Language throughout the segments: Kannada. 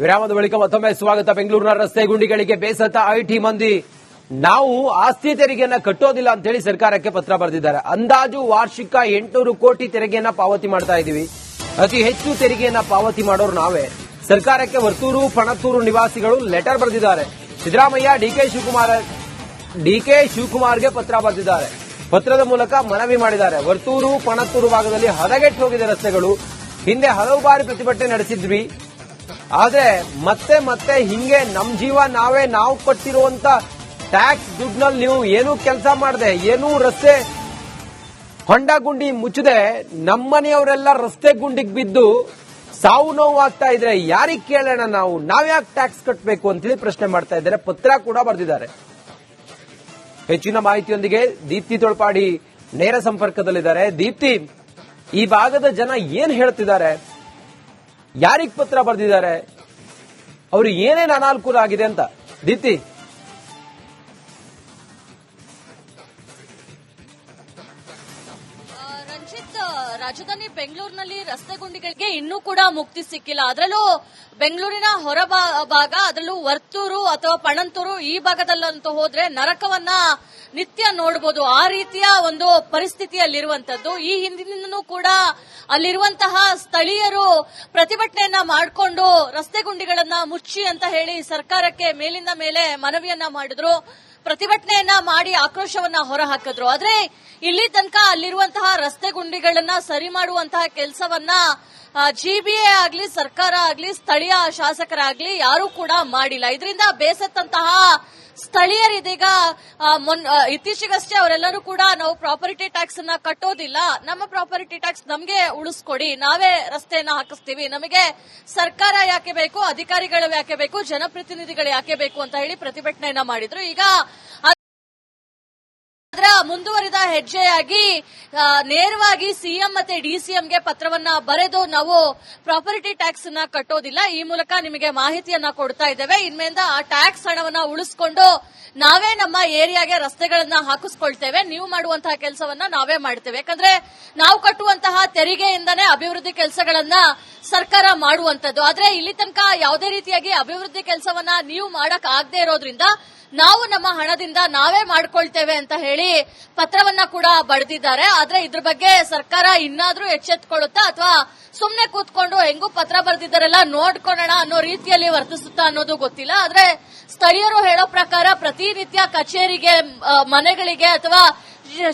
ವಿರಾಮದ ಬಳಿಕ ಮತ್ತೊಮ್ಮೆ ಸ್ವಾಗತ. ಬೆಂಗಳೂರಿನ ರಸ್ತೆ ಗುಂಡಿಗಳಿಗೆ ಬೇಸತ್ತ ಐಟಿ ಮಂದಿ. ನಾವು ಆಸ್ತಿ ತೆರಿಗೆಯನ್ನ ಕಟ್ಟೋದಿಲ್ಲ ಅಂತ ಹೇಳಿ ಸರ್ಕಾರಕ್ಕೆ ಪತ್ರ ಬರೆದಿದ್ದಾರೆ. ಅಂದಾಜು ವಾರ್ಷಿಕ ಎಂಟುನೂರು ಕೋಟಿ ತೆರಿಗೆಯನ್ನ ಪಾವತಿ ಮಾಡ್ತಾ ಇದೀವಿ ಅತಿ ಹೆಚ್ಚು ತೆರಿಗೆಯನ್ನ ಪಾವತಿ ಮಾಡೋರು ನಾವೇ. ಸರ್ಕಾರಕ್ಕೆ ವರ್ತೂರು, ಪಣತ್ತೂರು ನಿವಾಸಿಗಳು ಲೆಟರ್ ಬರೆದಿದ್ದಾರೆ. Siddaramaiah D K Shivakumar D K ಶಿವಕುಮಾರ್ಗೆ ಪತ್ರ ಬರೆದಿದ್ದಾರೆ. ಪತ್ರದ ಮೂಲಕ ಮನವಿ ಮಾಡಿದ್ದಾರೆ. ವರ್ತೂರು, ಪಣತ್ತೂರು ಭಾಗದಲ್ಲಿ ಹದಗೆಟ್ಟು ಹೋಗಿದೆ ರಸ್ತೆಗಳು. ಹಿಂದೆ ಹಲವು ಬಾರಿ ಪ್ರತಿಭಟನೆ ನಡೆಸಿದ್ವಿ. ಆದ್ರೆ ಮತ್ತೆ ಮತ್ತೆ ಹಿಂಗೆ ನಮ್ ಜೀವ ನಾವೇ ನಾವು ಕೊಟ್ಟಿರುವಂತ ಟ್ಯಾಕ್ಸ್ ದುಡ್ಡಿನಲ್ಲಿ ನೀವು ಏನು ಕೆಲಸ ಮಾಡದೆ, ಏನೂ ರಸ್ತೆ ಹೊಂಡ ಗುಂಡಿ ಮುಚ್ಚದೆ ನಮ್ಮನೆಯವರೆಲ್ಲ ರಸ್ತೆ ಗುಂಡಿಗೆ ಬಿದ್ದು ಸಾವು ನೋವು ಆಗ್ತಾ ಇದ್ರೆ ಯಾರಿಗೆ ಕೇಳೋಣ ನಾವು? ನಾವ್ಯಾಕೆ ಟ್ಯಾಕ್ಸ್ ಕಟ್ಟಬೇಕು ಅಂತೇಳಿ ಪ್ರಶ್ನೆ ಮಾಡ್ತಾ ಇದ್ದಾರೆ. ಪತ್ರ ಕೂಡ ಬರೆದಿದ್ದಾರೆ. ಹೆಚ್ಚಿನ ಮಾಹಿತಿಯೊಂದಿಗೆ ದೀಪ್ತಿ ತೊಳಪಾಡಿ ನೇರ ಸಂಪರ್ಕದಲ್ಲಿದ್ದಾರೆ. ದೀಪ್ತಿ, ಈ ಭಾಗದ ಜನ ಏನ್ ಹೇಳ್ತಿದ್ದಾರೆ? ಯಾರಿಗ್ ಪತ್ರ ಬರೆದಿದ್ದಾರೆ? ಅವ್ರಿಗೆ ಏನೇನು ಅನಾನುಕೂಲ ಆಗಿದೆ ಅಂತ? ದೀಪ್ತಿ ರಾಜಧಾನಿ ಬೆಂಗಳೂರಿನಲ್ಲಿ ರಸ್ತೆ ಗುಂಡಿಗಳಿಗೆ ಇನ್ನೂ ಕೂಡ ಮುಕ್ತಿ ಸಿಕ್ಕಿಲ್ಲ. ಅದರಲ್ಲೂ ಬೆಂಗಳೂರಿನ ಹೊರ ಭಾಗ, ಅದರಲ್ಲೂ ವರ್ತೂರು ಅಥವಾ ಪಣಂತೂರು ಈ ಭಾಗದಲ್ಲಂತೂ ಹೋದ್ರೆ ನರಕವನ್ನ ನಿತ್ಯ ನೋಡಬಹುದು ಆ ರೀತಿಯ ಒಂದು ಪರಿಸ್ಥಿತಿಯಲ್ಲಿರುವಂತದ್ದು. ಈ ಹಿಂದಿನಿಂದನೂ ಕೂಡ ಅಲ್ಲಿರುವಂತಹ ಸ್ಥಳೀಯರು ಪ್ರತಿಭಟನೆಯನ್ನ ಮಾಡಿಕೊಂಡು ರಸ್ತೆ ಗುಂಡಿಗಳನ್ನ ಮುಚ್ಚಿ ಅಂತ ಹೇಳಿ ಸರ್ಕಾರಕ್ಕೆ ಮೇಲಿಂದ ಮೇಲೆ ಮನವಿಯನ್ನ ಮಾಡಿದ್ರು. ಪ್ರತಿಭಟನೆಯನ್ನ ಮಾಡಿ ಆಕ್ರೋಶವನ್ನ ಹೊರಹಾಕಿದ್ರು. ಆದ್ರೆ ಇಲ್ಲಿ ತನಕ ಅಲ್ಲಿರುವಂತಹ ರಸ್ತೆ ಗುಂಡಿಗಳನ್ನ ಸರಿ ಮಾಡುವಂತಹ ಕೆಲಸವನ್ನ ಜಿಬಿಎ ಆಗ್ಲಿ, ಸರ್ಕಾರ ಆಗ್ಲಿ, ಸ್ಥಳೀಯ ಶಾಸಕರಾಗ್ಲಿ ಯಾರೂ ಕೂಡ ಮಾಡಿಲ್ಲ. ಇದರಿಂದ ಬೇಸತ್ತಂತಹ ಸ್ಥಳೀಯರಿದೀಗ ಇತ್ತೀಚೆಗಷ್ಟೇ ಅವರೆಲ್ಲರೂ ಕೂಡ ನಾವು ಪ್ರಾಪರ್ಟಿ ಟ್ಯಾಕ್ಸ್ ಅನ್ನ ಕಟ್ಟೋದಿಲ್ಲ. ನಮ್ಮ ಪ್ರಾಪರ್ಟಿ ಟ್ಯಾಕ್ಸ್ ನಮಗೆ ಉಳಿಸ್ಕೊಡಿ. ನಾವೇ ರಸ್ತೆಯನ್ನ ಹಾಕಿಸ್ತೀವಿ. ನಮಗೆ ಸರ್ಕಾರ ಯಾಕೆ ಬೇಕು, ಅಧಿಕಾರಿಗಳು ಯಾಕೆ ಬೇಕು, ಜನಪ್ರತಿನಿಧಿಗಳು ಯಾಕೆ ಬೇಕು ಅಂತ ಹೇಳಿ ಪ್ರತಿಭಟನೆಯನ್ನ ಮಾಡಿದ್ರು. ಈಗ ಅದರ ಮುಂದುವರಿದ ಹೆಜ್ಜೆಯಾಗಿ ನೇರವಾಗಿ ಸಿಎಂ ಮತ್ತೆ ಡಿಸಿಎಂಗೆ ಪತ್ರವನ್ನ ಬರೆದು ನಾವು ಪ್ರಾಪರ್ಟಿ ಟ್ಯಾಕ್ಸ್ನ ಕಟ್ಟೋದಿಲ್ಲ. ಈ ಮೂಲಕ ನಿಮಗೆ ಮಾಹಿತಿಯನ್ನ ಕೊಡ್ತಾ ಇದ್ದೇವೆ. ಇನ್ಮೇಲಿಂದ ಆ ಟ್ಯಾಕ್ಸ್ ಹಣವನ್ನ ಉಳಿಸ್ಕೊಂಡು ನಾವೇ ನಮ್ಮ ಏರಿಯಾಗೆ ರಸ್ತೆಗಳನ್ನ ಹಾಕಿಸ್ಕೊಳ್ತೇವೆ. ನೀವು ಮಾಡುವಂತಹ ಕೆಲಸವನ್ನ ನಾವೇ ಮಾಡ್ತೇವೆ. ಯಾಕಂದ್ರೆ ನಾವು ಕಟ್ಟುವಂತಹ ತೆರಿಗೆಯಿಂದನೇ ಅಭಿವೃದ್ಧಿ ಕೆಲಸಗಳನ್ನ ಸರ್ಕಾರ ಮಾಡುವಂತದ್ದು ಆದ್ರೆ ಇಲ್ಲಿ ತನಕ ಯಾವುದೇ ರೀತಿಯಾಗಿ ಅಭಿವೃದ್ಧಿ ಕೆಲಸವನ್ನ ನೀವು ಮಾಡಕ್ ಆಗದೆ ಇರೋದ್ರಿಂದ ನಾವು ನಮ್ಮ ಹಣದಿಂದ ನಾವೇ ಮಾಡ್ಕೊಳ್ತೇವೆ ಅಂತ ಹೇಳಿ ಪತ್ರವನ್ನ ಕೂಡ ಬರೆದಿದ್ದಾರೆ ಆದ್ರೆ ಇದ್ರ ಬಗ್ಗೆ ಸರ್ಕಾರ ಇನ್ನಾದ್ರೂ ಎಚ್ಚೆತ್ಕೊಳ್ಳುತ್ತಾ ಅಥವಾ ಸುಮ್ನೆ ಕೂತ್ಕೊಂಡು ಹೆಂಗೂ ಪತ್ರ ಬರೆದಿದ್ದಾರೆಲ್ಲ ನೋಡ್ಕೊಳ್ಳೋಣ ಅನ್ನೋ ರೀತಿಯಲ್ಲಿ ವರ್ತಿಸುತ್ತಾ ಅನ್ನೋದು ಗೊತ್ತಿಲ್ಲ. ಆದ್ರೆ ಸ್ಥಳೀಯರು ಹೇಳೋ ಪ್ರಕಾರ ಪ್ರತಿನಿತ್ಯ ಕಚೇರಿಗೆ ಮನೆಗಳಿಗೆ ಅಥವಾ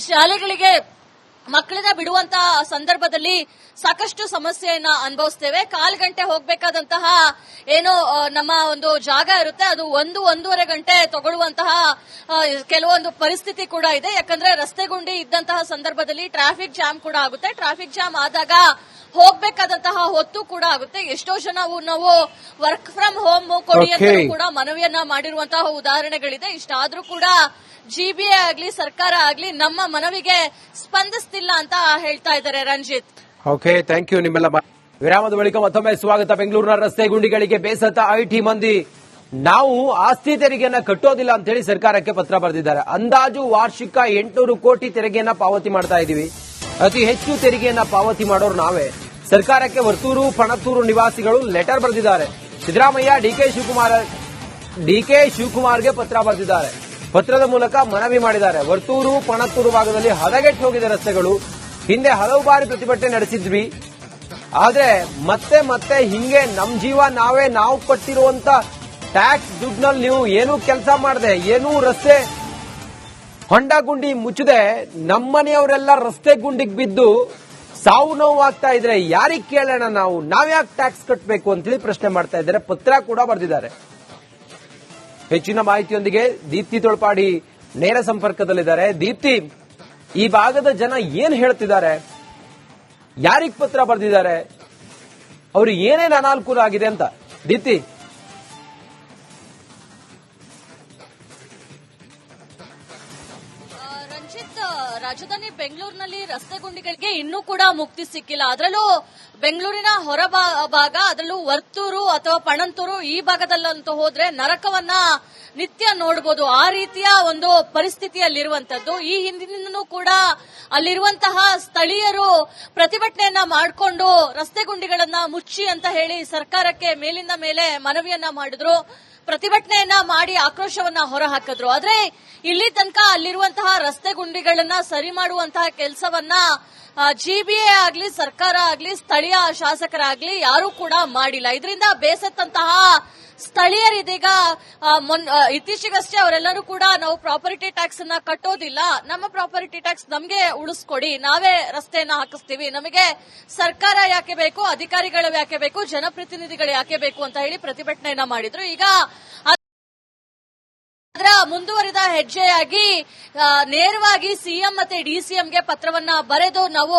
ಶಾಲೆಗಳಿಗೆ ಮಕ್ಕಳನ್ನ ಬಿಡುವಂತ ಸಂದರ್ಭದಲ್ಲಿ ಸಾಕಷ್ಟು ಸಮಸ್ಯೆಯನ್ನ ಅನುಭವಿಸ್ತೇವೆ. ಕಾಲ್ ಗಂಟೆ ಹೋಗ್ಬೇಕಾದಂತಹ ಏನೋ ನಮ್ಮ ಒಂದು ಜಾಗ ಇರುತ್ತೆ. ಅದು ಒಂದು ಒಂದೂವರೆ ಗಂಟೆ ತಗೊಳ್ಳುವಂತಹ ಕೆಲವೊಂದು ಪರಿಸ್ಥಿತಿ ಕೂಡ ಇದೆ. ಯಾಕಂದ್ರೆ ರಸ್ತೆ ಗುಂಡಿ ಇದ್ದಂತಹ ಸಂದರ್ಭದಲ್ಲಿ ಟ್ರಾಫಿಕ್ ಜಾಮ್ ಕೂಡ ಆಗುತ್ತೆ. ಟ್ರಾಫಿಕ್ ಜಾಮ್ ಆದಾಗ ಹೋಗ್ಬೇಕಾದಂತಹ ಹೊತ್ತು ಕೂಡ ಆಗುತ್ತೆ. ಎಷ್ಟೋ ಜನ ನಾವು ವರ್ಕ್ ಫ್ರಮ್ ಹೋಮ್ ಕೊಡಿ ಅಂತ ಕೂಡ ಮನವಿಯನ್ನ ಮಾಡಿರುವಂತಹ ಉದಾಹರಣೆಗಳಿದೆ. ಇಷ್ಟಾದ್ರೂ ಕೂಡ ಜಿಬಿಎ ಆಗ್ಲಿ, ಸರ್ಕಾರ ಆಗ್ಲಿ ನಮ್ಮ ಮನವಿಗೆ ಸ್ಪಂದಿಸ್ತಿಲ್ಲ ಅಂತ ಹೇಳ್ತಾ ಇದ್ದಾರೆ ರಂಜಿತ್. ಓಕೆ ಥ್ಯಾಂಕ್ ಯು ನಿಮ್ಮೆಲ್ಲ ವಿರಾಮದ ಬಳಿಕ ಮತ್ತೊಮ್ಮೆ ಸ್ವಾಗತ. ಬೆಂಗಳೂರಿನ ರಸ್ತೆ ಗುಂಡಿಗಳಿಗೆ ಬೇಸತ್ತ ಐಟಿ ಮಂದಿ. ನಾವು ಆಸ್ತಿ ತೆರಿಗೆಯನ್ನ ಕಟ್ಟೋದಿಲ್ಲ ಅಂತ ಹೇಳಿ ಸರ್ಕಾರಕ್ಕೆ ಪತ್ರ ಬರೆದಿದ್ದಾರೆ. ಅಂದಾಜು ವಾರ್ಷಿಕ ಎಂಟುನೂರು ಕೋಟಿ ತೆರಿಗೆಯನ್ನ ಪಾವತಿ ಮಾಡ್ತಾ ಇದೀವಿ ಅತಿ ಹೆಚ್ಚು ತೆರಿಗೆಯನ್ನ ಪಾವತಿ ಮಾಡೋರು ನಾವೇ. ಸರ್ಕಾರಕ್ಕೆ ವರ್ತೂರು, ಪಣತ್ತೂರು ನಿವಾಸಿಗಳು ಲೆಟರ್ ಬರೆದಿದ್ದಾರೆ. Siddaramaiah D K Shivakumar D K ಶಿವಕುಮಾರ್ಗೆ ಪತ್ರ ಬರೆದಿದ್ದಾರೆ. ಪತ್ರದ ಮೂಲಕ ಮನವಿ ಮಾಡಿದ್ದಾರೆ. ವರ್ತೂರು, ಪಣತ್ತೂರು ಭಾಗದಲ್ಲಿ ಹದಗೆಟ್ಟು ಹೋಗಿದ ರಸ್ತೆಗಳು. ಹಿಂದೆ ಹಲವು ಬಾರಿ ಪ್ರತಿಭಟನೆ ನಡೆಸಿದ್ವಿ. ಆದ್ರೆ ಮತ್ತೆ ಮತ್ತೆ ಹಿಂಗೆ ನಮ್ ಜೀವ ನಾವೇ ನಾವು ಕೊಟ್ಟಿರುವಂತ ಟ್ಯಾಕ್ಸ್ ದುಡ್ಡಿನಲ್ಲಿ ನೀವು ಏನೂ ಕೆಲಸ ಮಾಡದೆ, ಏನೂ ರಸ್ತೆ ಹೊಂಡ ಗುಂಡಿ ಮುಚ್ಚದೆ. ನಮ್ಮನೆಯವರೆಲ್ಲ ರಸ್ತೆ ಗುಂಡಿಗೆ ಬಿದ್ದು ಸಾವು ನೋವು ಆಗ್ತಾ ಇದ್ರೆ ಯಾರಿಗೆ ಕೇಳೋಣ ನಾವು? ನಾವ್ಯಾಕೆ ಟ್ಯಾಕ್ಸ್ ಕಟ್ಟಬೇಕು ಅಂತೇಳಿ ಪ್ರಶ್ನೆ ಮಾಡ್ತಾ ಇದ್ದಾರೆ. ಪತ್ರ ಕೂಡ ಬರೆದಿದ್ದಾರೆ. ಹೆಚ್ಚಿನ ಮಾಹಿತಿಯೊಂದಿಗೆ ದೀಪ್ತಿ ತೊಳಪಾಡಿ ನೇರ ಸಂಪರ್ಕದಲ್ಲಿದ್ದಾರೆ. ದೀಪ್ತಿ, ಈ ಭಾಗದ ಜನ ಏನ್ ಹೇಳ್ತಿದ್ದಾರೆ? ಯಾರಿಗ್ ಪತ್ರ ಬರೆದಿದ್ದಾರೆ? ಅವರು ಏನೇನು ಅನಾನುಕೂಲ ಆಗಿದೆ ಅಂತ. ದೀಪ್ತಿ. ರಾಜಧಾನಿ ಬೆಂಗಳೂರಿನಲ್ಲಿ ರಸ್ತೆ ಗುಂಡಿಗಳಿಗೆ ಇನ್ನೂ ಕೂಡ ಮುಕ್ತಿ ಸಿಕ್ಕಿಲ್ಲ. ಅದರಲ್ಲೂ ಬೆಂಗಳೂರಿನ ಹೊರ ಭಾಗ, ಅದರಲ್ಲೂ ವರ್ತೂರು ಅಥವಾ ಪಣಂತೂರು ಈ ಭಾಗದಲ್ಲಂತೂ ಹೋದ್ರೆ ನರಕವನ್ನ ನಿತ್ಯ ನೋಡಬಹುದು ಆ ರೀತಿಯ ಒಂದು ಪರಿಸ್ಥಿತಿಯಲ್ಲಿರುವಂತದ್ದು. ಈ ಹಿಂದಿನಿಂದನೂ ಕೂಡ ಅಲ್ಲಿರುವಂತಹ ಸ್ಥಳೀಯರು ಪ್ರತಿಭಟನೆಯನ್ನ ಮಾಡಿಕೊಂಡು ರಸ್ತೆ ಗುಂಡಿಗಳನ್ನ ಮುಚ್ಚಿ ಅಂತ ಹೇಳಿ ಸರ್ಕಾರಕ್ಕೆ ಮೇಲಿಂದ ಮೇಲೆ ಮನವಿಯನ್ನ ಮಾಡಿದ್ರು. ಪ್ರತಿಭಟನೆಯನ್ನ ಮಾಡಿ ಆಕ್ರೋಶವನ್ನ ಹೊರಹಾಕಿದ್ರು. ಆದ್ರೆ ಇಲ್ಲಿ ತನಕ ಅಲ್ಲಿರುವಂತಹ ರಸ್ತೆ ಗುಂಡಿಗಳನ್ನ ಸರಿ ಮಾಡುವಂತಹ ಕೆಲಸವನ್ನ ಜಿಬಿಎ ಆಗ್ಲಿ, ಸರ್ಕಾರ ಆಗ್ಲಿ, ಸ್ಥಳೀಯ ಶಾಸಕರಾಗ್ಲಿ ಯಾರೂ ಕೂಡ ಮಾಡಿಲ್ಲ. ಇದರಿಂದ ಬೇಸತ್ತಂತಹ ಸ್ಥಳೀಯರಿದೀಗ ಇತ್ತೀಚೆಗಷ್ಟೇ ಅವರೆಲ್ಲರೂ ಕೂಡ ನಾವು ಪ್ರಾಪರ್ಟಿ ಟ್ಯಾಕ್ಸ್ ಅನ್ನ ಕಟ್ಟೋದಿಲ್ಲ. ನಮ್ಮ ಪ್ರಾಪರ್ಟಿ ಟ್ಯಾಕ್ಸ್ ನಮಗೆ ಉಳಿಸ್ಕೊಡಿ. ನಾವೇ ರಸ್ತೆಯನ್ನ ಹಾಕಿಸ್ತೀವಿ. ನಮಗೆ ಸರ್ಕಾರ ಯಾಕೆ ಬೇಕು, ಅಧಿಕಾರಿಗಳು ಯಾಕೆ ಬೇಕು, ಜನಪ್ರತಿನಿಧಿಗಳು ಯಾಕೆ ಬೇಕು ಅಂತ ಹೇಳಿ ಪ್ರತಿಭಟನೆಯನ್ನ ಮಾಡಿದ್ರು. ಈಗ ಮುಂದುವರಿದ ಹೆಜ್ಜೆಯಾಗಿ ನೇರವಾಗಿ ಸಿಎಂ ಮತ್ತೆ ಡಿಸಿಎಂಗೆ ಪತ್ರವನ್ನ ಬರೆದು ನಾವು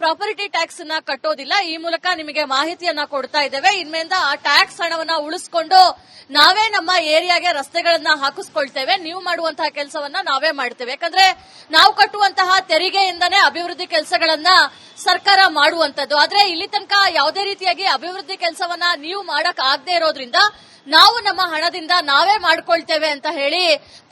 ಪ್ರಾಪರ್ಟಿ ಟ್ಯಾಕ್ಸ್ನ ಕಟ್ಟೋದಿಲ್ಲ. ಈ ಮೂಲಕ ನಿಮಗೆ ಮಾಹಿತಿಯನ್ನ ಕೊಡ್ತಾ ಇದ್ದೇವೆ. ಇನ್ಮೇಲಿಂದ ಆ ಟ್ಯಾಕ್ಸ್ ಹಣವನ್ನ ಉಳಿಸ್ಕೊಂಡು ನಾವೇ ನಮ್ಮ ಏರಿಯಾಗೆ ರಸ್ತೆಗಳನ್ನ ಹಾಕಿಸ್ಕೊಳ್ತೇವೆ. ನೀವು ಮಾಡುವಂತಹ ಕೆಲಸವನ್ನ ನಾವೇ ಮಾಡ್ತೇವೆ. ಯಾಕಂದ್ರೆ ನಾವು ಕಟ್ಟುವಂತಹ ತೆರಿಗೆಯಿಂದನೇ ಅಭಿವೃದ್ಧಿ ಕೆಲಸಗಳನ್ನ ಸರ್ಕಾರ ಮಾಡುವಂತದ್ದು ಆದ್ರೆ ಇಲ್ಲಿ ತನಕ ಯಾವುದೇ ರೀತಿಯಾಗಿ ಅಭಿವೃದ್ಧಿ ಕೆಲಸವನ್ನ ನೀವು ಮಾಡಕ್ ಆಗದೆ ಇರೋದ್ರಿಂದ ನಾವು ನಮ್ಮ ಹಣದಿಂದ ನಾವೇ ಮಾಡ್ಕೊಳ್ತೇವೆ ಅಂತ ಹೇಳಿ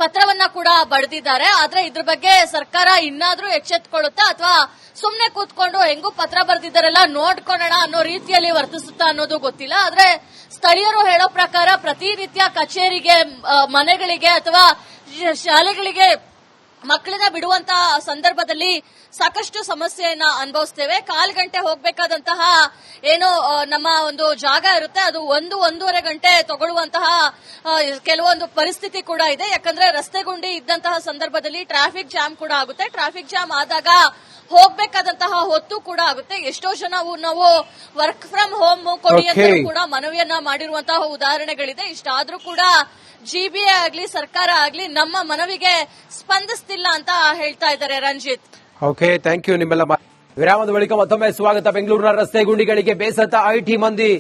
ಪತ್ರವನ್ನ ಕೂಡ ಬರೆದಿದ್ದಾರೆ ಆದ್ರೆ ಇದ್ರ ಬಗ್ಗೆ ಸರ್ಕಾರ ಇನ್ನಾದ್ರೂ ಎಚ್ಚೆತ್ಕೊಳ್ಳುತ್ತಾ ಅಥವಾ ಸುಮ್ನೆ ಕೂತ್ಕೊಂಡು ಹೆಂಗೂ ಪತ್ರ ಬರೆದಿದ್ದಾರೆಲ್ಲ ನೋಡ್ಕೊಳ್ಳೋಣ ಅನ್ನೋ ರೀತಿಯಲ್ಲಿ ವರ್ತಿಸುತ್ತಾ ಅನ್ನೋದು ಗೊತ್ತಿಲ್ಲ. ಆದ್ರೆ ಸ್ಥಳೀಯರು ಹೇಳೋ ಪ್ರಕಾರ ಪ್ರತಿನಿತ್ಯ ಕಚೇರಿಗೆ ಮನೆಗಳಿಗೆ ಅಥವಾ ಶಾಲೆಗಳಿಗೆ ಮಕ್ಕಳನ್ನ ಬಿಡುವಂತ ಸಂದರ್ಭದಲ್ಲಿ ಸಾಕಷ್ಟು ಸಮಸ್ಯೆಯನ್ನ ಅನುಭವಿಸ್ತೇವೆ. ಕಾಲ್ ಗಂಟೆ ಹೋಗ್ಬೇಕಾದಂತಹ ಏನು ನಮ್ಮ ಒಂದು ಜಾಗ ಇರುತ್ತೆ. ಅದು ಒಂದು ಒಂದೂವರೆ ಗಂಟೆ ತಗೊಳ್ಳುವಂತಹ ಕೆಲವೊಂದು ಪರಿಸ್ಥಿತಿ ಕೂಡ ಇದೆ. ಯಾಕಂದ್ರೆ ರಸ್ತೆ ಗುಂಡಿ ಇದ್ದಂತಹ ಸಂದರ್ಭದಲ್ಲಿ ಟ್ರಾಫಿಕ್ ಜಾಮ್ ಕೂಡ ಆಗುತ್ತೆ. ಟ್ರಾಫಿಕ್ ಜಾಮ್ ಆದಾಗ ಹೋಗ್ಬೇಕಾದಂತಹ ಹೊತ್ತು ಕೂಡ ಆಗುತ್ತೆ. ಎಷ್ಟೋ ಜನ ನಾವು- ನಾವು ವರ್ಕ್ ಫ್ರಮ್ ಹೋಮ್ ಕೊಡಿ ಅಂತ ಕೂಡ ಮನವಿಯನ್ನ ಮಾಡಿರುವಂತಹ ಉದಾಹರಣೆಗಳಿದೆ. ಇಷ್ಟಾದ್ರೂ ಕೂಡ ಜಿಬಿಎ ಆಗ್ಲಿ, ಸರ್ಕಾರ ಆಗ್ಲಿ ನಮ್ಮ ಮನವಿಗೆ ಸ್ಪಂದಿಸ್ತಿಲ್ಲ ಅಂತ ಹೇಳ್ತಾ ಇದ್ದಾರೆ ರಂಜಿತ್. ಓಕೆ ಥ್ಯಾಂಕ್ ಯು ನಿಮ್ಮೆಲ್ಲ ವಿರಾಮದ ಬಳಿಕ ಮತ್ತೊಮ್ಮೆ ಸ್ವಾಗತ. ಬೆಂಗಳೂರಿನ ರಸ್ತೆ ಗುಂಡಿಗಳಿಗೆ ಬೇಸತ್ತ ಐಟಿ ಮಂದಿ.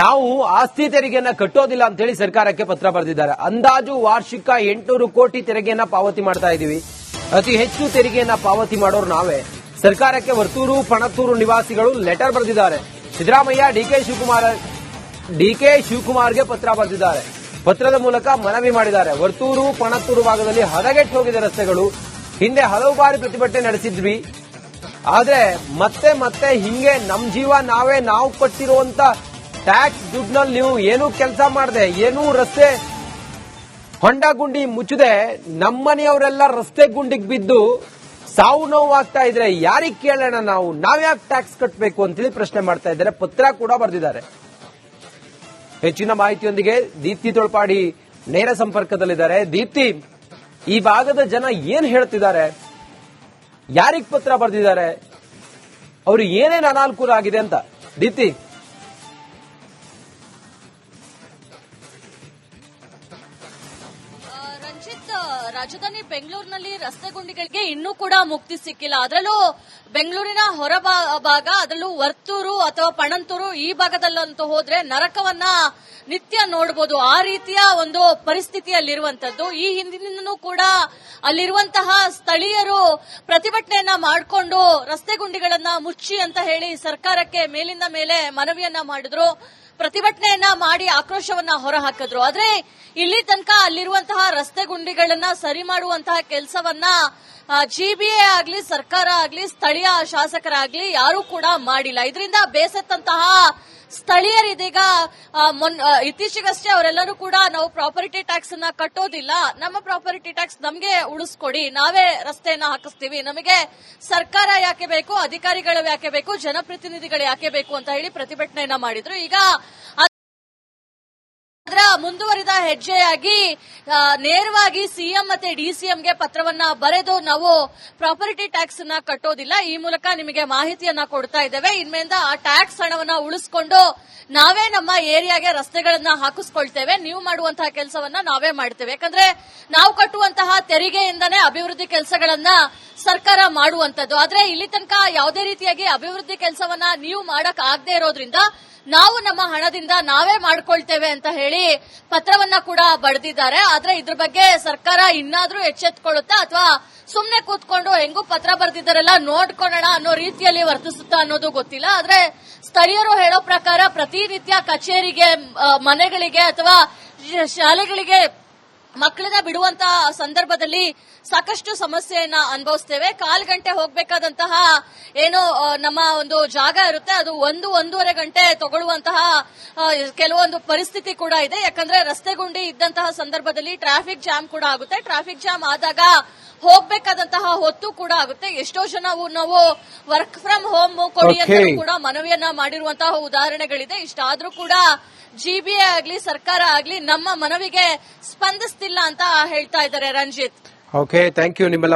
ನಾವು ಆಸ್ತಿ ತೆರಿಗೆಯನ್ನ ಕಟ್ಟೋದಿಲ್ಲ ಅಂತ ಹೇಳಿ ಸರ್ಕಾರಕ್ಕೆ ಪತ್ರ ಬರೆದಿದ್ದಾರೆ. ಅಂದಾಜು ವಾರ್ಷಿಕ ಎಂಟುನೂರು ಕೋಟಿ ತೆರಿಗೆಯನ್ನ ಪಾವತಿ ಮಾಡ್ತಾ ಇದೀವಿ ಅತಿ ಹೆಚ್ಚು ತೆರಿಗೆಯನ್ನ ಪಾವತಿ ಮಾಡೋರು ನಾವೇ. ಸರ್ಕಾರಕ್ಕೆ ವರ್ತೂರು, ಪಣತ್ತೂರು ನಿವಾಸಿಗಳು ಲೆಟರ್ ಬರೆದಿದ್ದಾರೆ. Siddaramaiah D K Shivakumar D K ಶಿವಕುಮಾರ್ಗೆ ಪತ್ರ ಬರೆದಿದ್ದಾರೆ. ಪತ್ರದ ಮೂಲಕ ಮನವಿ ಮಾಡಿದ್ದಾರೆ. ವರ್ತೂರು, ಪಣತ್ತೂರು ಭಾಗದಲ್ಲಿ ಹದಗೆಟ್ಟು ಹೋಗಿದೆ ರಸ್ತೆಗಳು ಹಿಂದೆ ಹಲವು ಬಾರಿ ಪ್ರತಿಭಟನೆ ನಡೆಸಿದ್ವಿ. ಆದ್ರೆ ಮತ್ತೆ ಮತ್ತೆ ಹಿಂಗೆ ನಮ್ ಜೀವ ನಾವೇ ನಾವು ಕೊಟ್ಟಿರುವಂತ ಟ್ಯಾಕ್ಸ್ ದುಡ್ಡಿನಲ್ಲಿ ನೀವು ಏನೂ ಕೆಲಸ ಮಾಡದೆ, ಏನೂ ರಸ್ತೆ ಹೊಂಡ ಗುಂಡಿ ಮುಚ್ಚದೆ. ನಮ್ಮನೆಯವರೆಲ್ಲ ರಸ್ತೆ ಗುಂಡಿಗೆ ಬಿದ್ದು ಸಾವು ನೋವು ಇದ್ರೆ ಯಾರಿಗೆ ಕೇಳೋಣ ನಾವು? ನಾವ್ಯಾಕೆ ಟ್ಯಾಕ್ಸ್ ಕಟ್ಟಬೇಕು ಅಂತೇಳಿ ಪ್ರಶ್ನೆ ಮಾಡ್ತಾ ಇದ್ದಾರೆ. ಪತ್ರ ಕೂಡ ಬರೆದಿದ್ದಾರೆ. ಹೆಚ್ಚಿನ ಮಾಹಿತಿಯೊಂದಿಗೆ ದೀಪ್ತಿ ತೊಳ್ಪಾಡಿ ನೇರ ಸಂಪರ್ಕದಲ್ಲಿದ್ದಾರೆ. ದೀಪ್ತಿ, ಈ ಭಾಗದ ಜನ ಏನ್ ಹೇಳ್ತಿದ್ದಾರೆ? ಯಾರಿಗ್ ಪತ್ರ ಬರೆದಿದ್ದಾರೆ? ಅವ್ರಿಗೆ ಏನೇನು ಅನಾನುಕೂಲ ಆಗಿದೆ ಅಂತ? ದೀಪ್ತಿ ರಾಜಧಾನಿ ಬೆಂಗಳೂರಿನಲ್ಲಿ ರಸ್ತೆ ಗುಂಡಿಗಳಿಗೆ ಇನ್ನೂ ಕೂಡ ಮುಕ್ತಿ ಸಿಕ್ಕಿಲ್ಲ. ಅದರಲ್ಲೂ ಬೆಂಗಳೂರಿನ ಹೊರ ಭಾಗ, ಅದರಲ್ಲೂ ವರ್ತೂರು ಅಥವಾ ಪಣಂತೂರು ಈ ಭಾಗದಲ್ಲಂತೂ ಹೋದ್ರೆ ನರಕವನ್ನ ನಿತ್ಯ ನೋಡಬಹುದು ಆ ರೀತಿಯ ಒಂದು ಪರಿಸ್ಥಿತಿಯಲ್ಲಿರುವಂತದ್ದು. ಈ ಹಿಂದಿನಿಂದನೂ ಕೂಡ ಅಲ್ಲಿರುವಂತಹ ಸ್ಥಳೀಯರು ಪ್ರತಿಭಟನೆಯನ್ನ ಮಾಡಿಕೊಂಡು ರಸ್ತೆ ಗುಂಡಿಗಳನ್ನ ಮುಚ್ಚಿ ಅಂತ ಹೇಳಿ ಸರ್ಕಾರಕ್ಕೆ ಮೇಲಿಂದ ಮೇಲೆ ಮನವಿಯನ್ನ ಮಾಡಿದ್ರು. ಪ್ರತಿಭಟನೆಯನ್ನ ಮಾಡಿ ಆಕ್ರೋಶವನ್ನ ಹೊರಹಾಕಿದ್ರು. ಆದ್ರೆ ಇಲ್ಲಿ ತನಕ ಅಲ್ಲಿರುವಂತಹ ರಸ್ತೆ ಗುಂಡಿಗಳನ್ನ ಸರಿ ಮಾಡುವಂತಹ ಕೆಲಸವನ್ನ ಜಿಬಿಎ ಆಗ್ಲಿ, ಸರ್ಕಾರ ಆಗ್ಲಿ, ಸ್ಥಳೀಯ ಶಾಸಕರಾಗ್ಲಿ ಯಾರು ಕೂಡ ಮಾಡಿಲ್ಲ. ಇದರಿಂದ ಬೇಸತ್ತಂತಹ ಸ್ಥಳೀಯರಿದೀಗ ಇದೀಗ ಇತ್ತೀಚೆಗಷ್ಟೇ ಅವರೆಲ್ಲರೂ ಕೂಡ ನಾವು ಪ್ರಾಪರ್ಟಿ ಟ್ಯಾಕ್ಸ್ ಅನ್ನ ಕಟ್ಟೋದಿಲ್ಲ. ನಮ್ಮ ಪ್ರಾಪರ್ಟಿ ಟ್ಯಾಕ್ಸ್ ನಮಗೆ ಉಳಿಸ್ಕೊಡಿ. ನಾವೇ ರಸ್ತೆಯನ್ನ ಹಾಕಿಸ್ತೀವಿ. ನಮಗೆ ಸರ್ಕಾರ ಯಾಕೆ ಬೇಕು, ಅಧಿಕಾರಿಗಳು ಯಾಕೆ ಬೇಕು, ಜನಪ್ರತಿನಿಧಿಗಳು ಯಾಕೆ ಬೇಕು ಅಂತ ಹೇಳಿ ಪ್ರತಿಭಟನೆಯನ್ನ ಮಾಡಿದ್ರು. ಈಗ ಅದರ ಮುಂದುವರಿದ ಹೆಜ್ಜೆಯಾಗಿ ನೇರವಾಗಿ ಸಿಎಂ ಮತ್ತೆ ಡಿಸಿಎಂಗೆ ಪತ್ರವನ್ನ ಬರೆದು ನಾವು ಪ್ರಾಪರ್ಟಿ ಟ್ಯಾಕ್ಸ್ ಅನ್ನ ಕಟ್ಟೋದಿಲ್ಲ. ಈ ಮೂಲಕ ನಿಮಗೆ ಮಾಹಿತಿಯನ್ನ ಕೊಡ್ತಾ ಇದ್ದೇವೆ. ಇನ್ಮೇಲಿಂದ ಆ ಟ್ಯಾಕ್ಸ್ ಹಣವನ್ನ ಉಳಿಸ್ಕೊಂಡು ನಾವೇ ನಮ್ಮ ಏರಿಯಾಗೆ ರಸ್ತೆಗಳನ್ನ ಹಾಕಿಸ್ಕೊಳ್ತೇವೆ. ನೀವು ಮಾಡುವಂತಹ ಕೆಲಸವನ್ನ ನಾವೇ ಮಾಡ್ತೇವೆ. ಯಾಕಂದ್ರೆ ನಾವು ಕಟ್ಟುವಂತಹ ತೆರಿಗೆಯಿಂದನೇ ಅಭಿವೃದ್ಧಿ ಕೆಲಸಗಳನ್ನ ಸರ್ಕಾರ ಮಾಡುವಂತದ್ದು ಆದ್ರೆ ಇಲ್ಲಿ ತನಕ ಯಾವುದೇ ರೀತಿಯಾಗಿ ಅಭಿವೃದ್ಧಿ ಕೆಲಸವನ್ನ ನೀವು ಮಾಡಕ್ ಆಗದೆ ಇರೋದ್ರಿಂದ ನಾವು ನಮ್ಮ ಹಣದಿಂದ ನಾವೇ ಮಾಡ್ಕೊಳ್ತೇವೆ ಅಂತ ಹೇಳಿ ಪತ್ರವನ್ನ ಕೂಡ ಬರೆದಿದ್ದಾರೆ ಆದ್ರೆ ಇದ್ರ ಬಗ್ಗೆ ಸರ್ಕಾರ ಇನ್ನಾದ್ರೂ ಎಚ್ಚೆತ್ಕೊಳ್ಳುತ್ತಾ ಅಥವಾ ಸುಮ್ನೆ ಕೂತ್ಕೊಂಡು ಹೆಂಗೂ ಪತ್ರ ಬರೆದಿದ್ದಾರಲ್ಲ, ನೋಡ್ಕೊಳ್ಳೋಣ ಅನ್ನೋ ರೀತಿಯಲ್ಲಿ ವರ್ತಿಸುತ್ತಾ ಅನ್ನೋದು ಗೊತ್ತಿಲ್ಲ. ಆದ್ರೆ ಸ್ಥಳೀಯರು ಹೇಳೋ ಪ್ರಕಾರ ಪ್ರತಿನಿತ್ಯ ಕಚೇರಿಗೆ ಮನೆಗಳಿಗೆ ಅಥವಾ ಶಾಲೆಗಳಿಗೆ ಮಕ್ಕಳನ್ನ ಬಿಡುವಂತ ಸಂದರ್ಭದಲ್ಲಿ ಸಾಕಷ್ಟು ಸಮಸ್ಯೆಯನ್ನ ಅನುಭವಿಸ್ತೇವೆ. ಕಾಲ್ ಗಂಟೆ ಹೋಗ್ಬೇಕಾದಂತಹ ಏನು ನಮ್ಮ ಒಂದು ಜಾಗ ಇರುತ್ತೆ. ಅದು ಒಂದು ಒಂದೂವರೆ ಗಂಟೆ ತಗೊಳ್ಳುವಂತಹ ಕೆಲವೊಂದು ಪರಿಸ್ಥಿತಿ ಕೂಡ ಇದೆ. ಯಾಕಂದ್ರೆ ರಸ್ತೆ ಗುಂಡಿ ಇದ್ದಂತಹ ಸಂದರ್ಭದಲ್ಲಿ ಟ್ರಾಫಿಕ್ ಜಾಮ್ ಕೂಡ ಆಗುತ್ತೆ. ಟ್ರಾಫಿಕ್ ಜಾಮ್ ಆದಾಗ ಹೋಗ್ಬೇಕಾದಂತಹ ಹೊತ್ತು ಕೂಡ ಆಗುತ್ತೆ. ಎಷ್ಟೋ ಜನ ನಾವು ವರ್ಕ್ ಫ್ರಮ್ ಹೋಮ್ ಕೊಡಿ ಅಂತ ಕೂಡ ಮನವಿಯನ್ನ ಮಾಡಿರುವಂತಹ ಉದಾಹರಣೆಗಳಿದೆ. ಇಷ್ಟಾದ್ರೂ ಕೂಡ ಜಿಬಿಎ ಆಗ್ಲಿ, ಸರ್ಕಾರ ಆಗ್ಲಿ ನಮ್ಮ ಮನವಿಗೆ ಸ್ಪಂದಿಸ್ತಿಲ್ಲ ಅಂತ ಹೇಳ್ತಾ ಇದ್ದಾರೆ ರಂಜಿತ್. ಓಕೆ ಥ್ಯಾಂಕ್ ಯು ನಿಮ್ಮೆಲ್ಲ